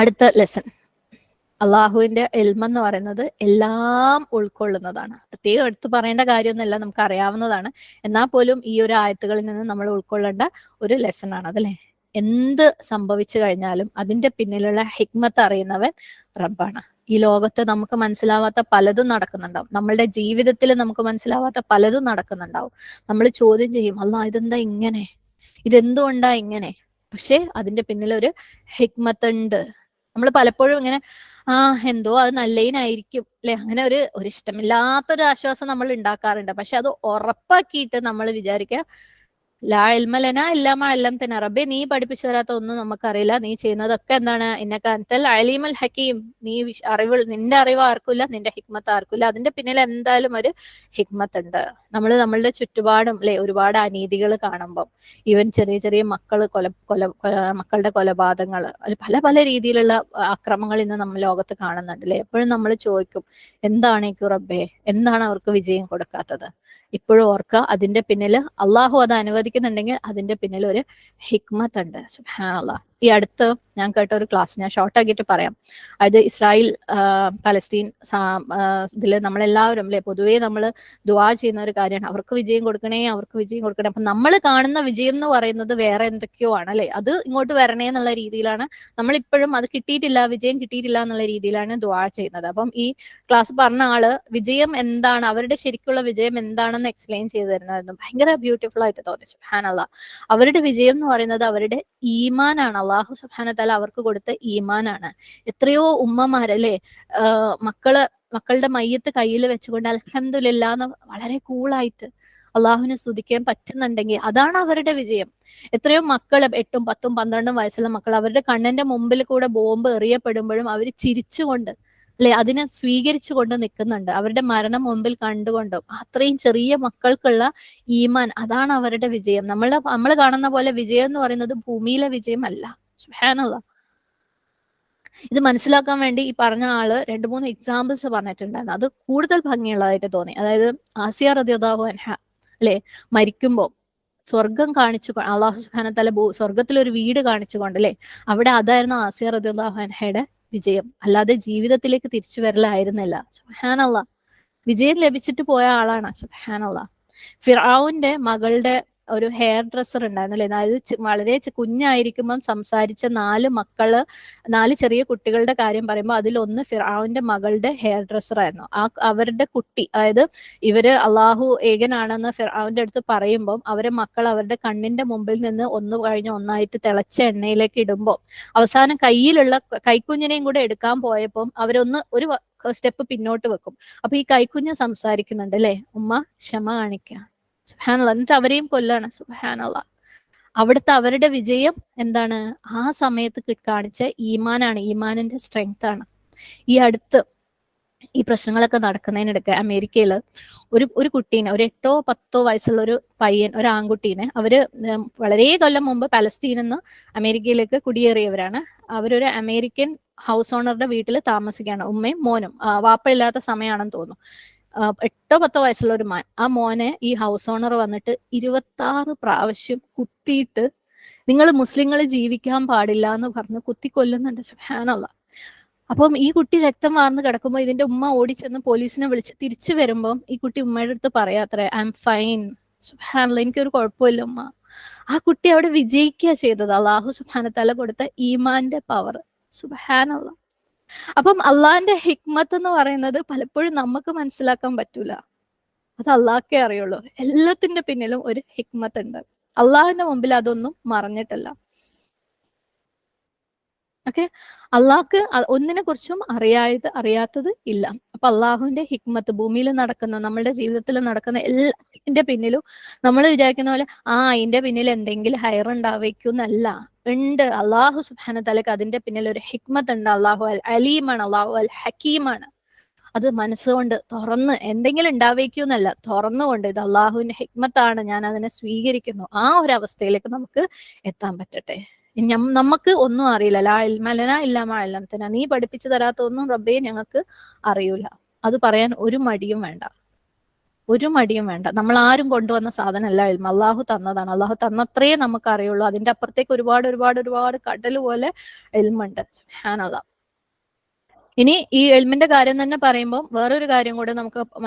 അടുത്ത ലെസൺ അള്ളാഹുവിന്റെ എൽമ എന്ന് പറയുന്നത് എല്ലാം ഉൾക്കൊള്ളുന്നതാണ്. പ്രത്യേകം എടുത്തു പറയേണ്ട കാര്യമൊന്നുമല്ല നമുക്ക് അറിയാവുന്നതാണ്. എന്നാൽ പോലും ഈ ഒരു ആയത്തുകളിൽ നിന്ന് നമ്മൾ ഉൾക്കൊള്ളേണ്ട ഒരു ലെസൺ ആണ് അതല്ലേ? എന്ത് സംഭവിച്ചു കഴിഞ്ഞാലും അതിന്റെ പിന്നിലുള്ള ഹിക്മത്ത് അറിയുന്നവൻ റബ്ബാണ്. ഈ ലോകത്ത് നമുക്ക് മനസ്സിലാവാത്ത പലതും നടക്കുന്നുണ്ടാവും. നമ്മളുടെ ജീവിതത്തിൽ നമുക്ക് മനസ്സിലാവാത്ത പലതും നടക്കുന്നുണ്ടാവും. നമ്മൾ ചോദ്യം ചെയ്യും അല്ല ഇതെന്താ ഇങ്ങനെ? ഇതെന്തുകൊണ്ടാ ഇങ്ങനെ? പക്ഷെ അതിന്റെ പിന്നിൽ ഒരു ഹിക്മത്ത് ഉണ്ട് നമ്മൾ പലപ്പോഴും ഇങ്ങനെ ആ എന്തോ അത് നല്ലതിനായിരിക്കും അല്ലെ അങ്ങനെ ഒരു ഒരു ഇഷ്ടമില്ലാത്തൊരു ആശ്വാസം നമ്മൾ ഉണ്ടാക്കാറുണ്ട്. പക്ഷെ അത് ഉറപ്പാക്കിയിട്ട് നമ്മൾ വിചാരിക്കുക ലാ ഇൽമലന ഇല്ലാമ എല്ലാം തന്നെ റബ്ബെ നീ പഠിപ്പിച്ചു തരാത്ത ഒന്നും നമുക്കറിയില്ല. നീ ചെയ്യുന്നതൊക്കെ എന്താണ്? ഇന്നക്ക കാനത്തൽ അലീമൽ ഹക്കീം. നീ അറിവ് നിന്റെ അറിവ് ആർക്കില്ല നിന്റെ ഹിക്മത്ത് ആർക്കില്ല. അതിന്റെ പിന്നിൽ എന്തായാലും ഒരു ഹിക്മത്ത് ഉണ്ട് നമ്മൾ നമ്മളുടെ ചുറ്റുപാടും അല്ലെ ഒരുപാട് അനീതികൾ കാണുമ്പോൾ ഈവൻ ചെറിയ ചെറിയ മക്കൾ കൊല കൊല മക്കളുടെ കൊലപാതകങ്ങൾ പല പല രീതിയിലുള്ള അക്രമങ്ങൾ ഇന്ന് നമ്മൾ ലോകത്ത് കാണുന്നുണ്ട് അല്ലെ എപ്പോഴും നമ്മൾ ചോദിക്കും എന്താണ് ഈ റബ്ബേ? എന്താണ് അവർക്ക് വിജയം കൊടുക്കാത്തത്? ഇപ്പോഴും ഓർക്കുക അതിന്റെ പിന്നിൽ അള്ളാഹു അത് അനുവദിക്കുന്നുണ്ടെങ്കിൽ അതിന്റെ പിന്നിൽ ഒരു ഹിക്മത്ത് ഉണ്ട് സുബ്ഹാനല്ലാ ഈ അടുത്ത് ഞാൻ കേട്ട ഒരു ക്ലാസ് ഞാൻ ഷോർട്ട് ആക്കിയിട്ട് പറയാം. അതായത് ഇസ്രായേൽ പലസ്തീൻ ഇതിൽ നമ്മളെല്ലാവരും അല്ലെ? പൊതുവേ നമ്മൾ ദുവാ ചെയ്യുന്ന ഒരു കാര്യമാണ്. അവർക്ക് വിജയം കൊടുക്കണേ അവർക്ക് വിജയം കൊടുക്കണേ. അപ്പൊ നമ്മൾ കാണുന്ന വിജയം എന്ന് പറയുന്നത് വേറെ എന്തൊക്കെയോ ആണ് അല്ലെ? അത് ഇങ്ങോട്ട് വരണേ എന്നുള്ള രീതിയിലാണ് നമ്മൾ ഇപ്പോഴും അത് കിട്ടിയിട്ടില്ല വിജയം കിട്ടിയിട്ടില്ല എന്നുള്ള രീതിയിലാണ് ദുവാ ചെയ്യുന്നത്. അപ്പം ഈ ക്ലാസ് പറഞ്ഞ ആൾ വിജയം എന്താണ് അവരുടെ ശരിക്കുള്ള വിജയം എന്താണെന്ന് എക്സ്പ്ലെയിൻ ചെയ്തു തരുന്നതായിരുന്നു. ഭയങ്കര ബ്യൂട്ടിഫുൾ ആയിട്ട് തോന്നി സുഹാനല്ല അവരുടെ വിജയം എന്ന് പറയുന്നത് അവരുടെ ഈമാനാണ്. അള്ളാഹു സുഹാന തല അവർക്ക് കൊടുത്ത ഈമാനാണ്. എത്രയോ ഉമ്മമാരല്ലേ മക്കൾ മക്കളുടെ മയ്യത്ത് കയ്യിൽ വെച്ചുകൊണ്ട് അൽഹംദുലില്ലാ എന്ന് വളരെ കൂളായിട്ട് അള്ളാഹുവിനെ സ്തുതിക്കാൻ പറ്റുന്നുണ്ടെങ്കിൽ അതാണ് അവരുടെ വിജയം. എത്രയോ മക്കൾ എട്ടും പത്തും പന്ത്രണ്ടും വയസ്സുള്ള മക്കൾ അവരുടെ കണ്ണന്റെ മുമ്പിൽ കൂടെ ബോംബ് എറിയപ്പെടുമ്പോഴും അവർ ചിരിച്ചുകൊണ്ട് അല്ലെ അതിനെ സ്വീകരിച്ചു കൊണ്ട് നിൽക്കുന്നുണ്ട്. അവരുടെ മരണം മുമ്പിൽ കണ്ടുകൊണ്ടും അത്രയും ചെറിയ മക്കൾക്കുള്ള ഈമാൻ അതാണ് അവരുടെ വിജയം. നമ്മളെ നമ്മൾ കാണുന്ന പോലെ വിജയം എന്ന് പറയുന്നത് ഭൂമിയിലെ വിജയമല്ല. സുബ്ഹാനല്ലാ. ഇത് മനസ്സിലാക്കാൻ വേണ്ടി ഈ പറഞ്ഞ ആൾ രണ്ട് മൂന്ന് എക്സാമ്പിൾസ് പറഞ്ഞിട്ടുണ്ടായിരുന്നു. അത് കൂടുതൽ ഭംഗിയുള്ളതായിട്ട് തോന്നി. അതായത് ആസിയ റതിയതാഹു അൻഹ അല്ലെ മരിക്കുമ്പോൾ സ്വർഗം കാണിച്ചു അള്ളാഹു സുഹാന തല സ്വർഗത്തിൽ ഒരു വീട് കാണിച്ചുകൊണ്ട് അല്ലെ അവിടെ അതായിരുന്നു ആസിയ റതിയല്ലാഹു അൻഹയുടെ വിജയം. അല്ലാതെ ജീവിതത്തിലേക്ക് തിരിച്ചു വരലായിരുന്നില്ല. സുബ്ഹാനല്ല. വിജയം ലഭിച്ചിട്ട് പോയ ആളാണ്. സുബ്ഹാനല്ല. ഫിറാവുന്റെ മകളുടെ ഒരു ഹെയർ ഡ്രസ്സർ ഉണ്ടായിരുന്നു അല്ലേ അതായത് വളരെ കുഞ്ഞായിരിക്കുമ്പം സംസാരിച്ച നാല് മക്കൾ നാല് ചെറിയ കുട്ടികളുടെ കാര്യം പറയുമ്പോൾ അതിലൊന്ന് ഫിറാവിന്റെ മകളുടെ ഹെയർ ഡ്രസ്സർ ആയിരുന്നു. ആ അവരുടെ കുട്ടി അതായത് ഇവർ അള്ളാഹു ഏകനാണെന്ന് ഫിറാവിന്റെ അടുത്ത് പറയുമ്പോൾ അവരെ മക്കൾ അവരുടെ കണ്ണിന്റെ മുമ്പിൽ നിന്ന് ഒന്ന് കഴിഞ്ഞ് ഒന്നായിട്ട് തിളച്ച എണ്ണയിലേക്ക് ഇടുമ്പോൾ അവസാനം കയ്യിലുള്ള കൈക്കുഞ്ഞിനെയും കൂടെ എടുക്കാൻ പോയപ്പോൾ അവരൊന്ന് ഒരു സ്റ്റെപ്പ് പിന്നോട്ട് വെക്കും. അപ്പൊ ഈ കൈക്കുഞ്ഞ് സംസാരിക്കുന്നുണ്ട് അല്ലെ? ഉമ്മ ക്ഷമ കാണിക്കുക സുഹാനുള്ള എന്നിട്ട് അവരെയും കൊല്ലാണ്. സുഹാനുള്ള അവിടുത്തെ അവരുടെ വിജയം എന്താണ്? ആ സമയത്ത് കാണിച്ച ഈമാനാണ്. ഈമാനിന്റെ സ്ട്രെങ്ത് ആണ്. ഈ അടുത്ത് ഈ പ്രശ്നങ്ങളൊക്കെ നടക്കുന്നതിനിടയ്ക്ക് അമേരിക്കയിൽ ഒരു ഒരു കുട്ടീനെ ഒരു എട്ടോ പത്തോ വയസ്സുള്ള ഒരു പയ്യൻ ഒരു ആൺകുട്ടീനെ അവർ വളരെ കൊല്ലം മുമ്പ് പലസ്തീനിൽ നിന്ന് അമേരിക്കയിലേക്ക് കുടിയേറിയവരാണ്. അവരൊരു അമേരിക്കൻ ഹൗസ് ഓണറുടെ വീട്ടിൽ താമസിക്കുകയാണ്. ഉമ്മയും മോനും വാപ്പയില്ലാത്ത സമയമാണെന്ന് തോന്നുന്നു. എട്ടോ പത്തോ വയസ്സുള്ള ഒരു മാൻ ആ മോനെ ഈ ഹൗസ് ഓണർ വന്നിട്ട് ഇരുപത്തി പ്രാവശ്യം കുത്തിയിട്ട് നിങ്ങൾ മുസ്ലിങ്ങൾ ജീവിക്കാൻ പാടില്ല എന്ന് പറഞ്ഞ് കുത്തി കൊല്ലുന്നുണ്ട് സുഹാനല്ല അപ്പം ഈ കുട്ടി രക്തം വാർന്ന് കിടക്കുമ്പോൾ ഇതിന്റെ ഉമ്മ ഓടിച്ചെന്ന് പോലീസിനെ വിളിച്ച് തിരിച്ചു വരുമ്പം ഈ കുട്ടി ഉമ്മയുടെ അടുത്ത് പറയാത്രേ ഐ എം ഫൈൻ സുഹാനല്ല എനിക്കൊരു കുഴപ്പമില്ല ഉമ്മ. ആ കുട്ടി അവിടെ വിജയിക്കുക ചെയ്തത്. അള്ളാഹു സുബാനത്തല കൊടുത്ത ഈമാന്റെ പവർ സുബാനുള്ള അപ്പം അള്ളാഹിന്റെ ഹിക്മത്ത് എന്ന് പറയുന്നത് പലപ്പോഴും നമുക്ക് മനസ്സിലാക്കാൻ പറ്റൂല. അത് അള്ളാഹ്ക്കേ അറിയുള്ളൂ. എല്ലാത്തിന്റെ പിന്നിലും ഒരു ഹിക്മത്ത് ഉണ്ട് അള്ളാഹിന്റെ മുമ്പിൽ അതൊന്നും മറഞ്ഞിട്ടില്ല ഓക്കെ? അള്ളാഹ്ക്ക് ഒന്നിനെ കുറിച്ചും അറിയായത് അറിയാത്തത് ഇല്ല. അപ്പൊ അള്ളാഹുവിന്റെ ഹിക്മത്ത് ഭൂമിയിൽ നടക്കുന്ന നമ്മളുടെ ജീവിതത്തിൽ നടക്കുന്ന എല്ലാത്തിന്റെ പിന്നിലും നമ്മൾ വിചാരിക്കുന്ന പോലെ ആ അതിന്റെ പിന്നിൽ എന്തെങ്കിലും ഹയർ ഉണ്ടാവേക്കുന്നല്ല. ഉണ്ട്. അള്ളാഹു സുബാന തലക്ക് അതിന്റെ പിന്നിൽ ഒരു ഹിക്മത്ത് ഉണ്ട് അള്ളാഹു അൽ അലീമാണ്. അള്ളാഹു അൽ ഹക്കീമാണ്. അത് മനസ്സുകൊണ്ട് തുറന്ന് എന്തെങ്കിലും ഉണ്ടാവേക്കുന്നല്ല. തുറന്നുകൊണ്ട് ഇത് അള്ളാഹുവിന്റെ ഹിക്മത്താണ്. ഞാൻ അതിനെ സ്വീകരിക്കുന്നു. ആ ഒരു അവസ്ഥയിലേക്ക് നമുക്ക് എത്താൻ പറ്റട്ടെ. നമുക്ക് ഒന്നും അറിയില്ല. ലാ ഇൽമലന ഇല്ലാമ അല്ലംതന നീ പഠിപ്പിച്ചു തരാത്ത ഒന്നും റബ്ബേ ഞങ്ങൾക്ക് അറിയൂല. അത് പറയാൻ ഒരു മടിയും വേണ്ട. ഒരു മടിയും വേണ്ട. നമ്മൾ ആരും കൊണ്ടുവന്ന സാധനമല്ല ഇൽമ. അള്ളാഹു തന്നതാണ്. അള്ളാഹു തന്നത്രേ നമുക്ക് അറിയുള്ളൂ. അതിന്റെ അപ്പുറത്തേക്ക് ഒരുപാട് ഒരുപാട് ഒരുപാട് കടൽ പോലെ എൽമുണ്ട് സുബ്ഹാനല്ലാഹ് ഇനി ഈ എൽമിന്റെ കാര്യം തന്നെ പറയുമ്പോൾ വേറൊരു കാര്യം കൂടെ നമുക്ക് മനസ്സിലാക്കാം